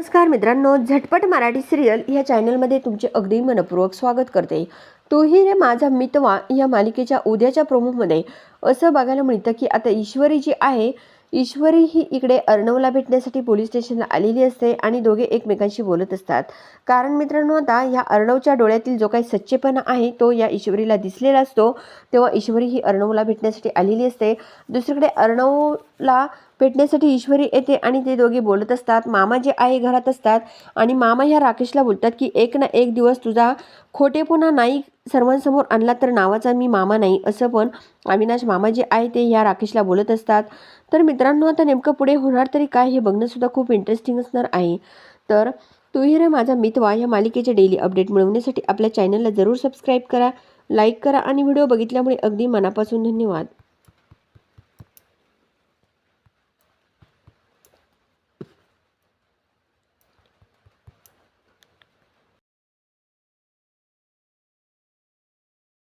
नमस्कार मित्रांनो झटपट मराठी सिरियल या चॅनलमध्ये तुमचे अगदी मनपूर्वक स्वागत करते. तोही रे माझा मितवा या मालिकेच्या उद्याच्या प्रोमोमध्ये असं बघायला मिळतं की आता ईश्वरी जी आहे ईश्वरी ही इकडे अर्णवला भेटण्यासाठी पोलीस स्टेशनला आलेली असते आणि दोघे एकमेकांशी बोलत असतात. कारण मित्रांनो आता या अर्णवच्या डोळ्यातील जो काही सच्चेपणा आहे तो या ईश्वरीला दिसलेला असतो. तेव्हा ईश्वरी ही अर्णवला भेटण्यासाठी आलेली असते. दुसरीकडे अर्णव ला भेटण्यासाठी ईश्वरी येते आणि ते दोघे बोलत असतात. मामा जे आहे घरात असतात आणि मामा ह्या राकेशला बोलतात की एक ना एक दिवस तुझा खोटेपणा नाही सर्वांसमोर आणला तर नावाचा मी मामा नाही. असं पण अविनाश मामा जे आहे ते ह्या राकेशला बोलत असतात. तर मित्रांनो आता नेमकं पुढे होणार तरी काय हे बघणंसुद्धा खूप इंटरेस्टिंग असणार आहे. तर तूही रे माझा मितवा या मालिकेचे डेली अपडेट मिळवण्यासाठी आपल्या चॅनलला जरूर सबस्क्राईब करा लाईक करा आणि व्हिडिओ बघितल्यामुळे अगदी मनापासून धन्यवाद.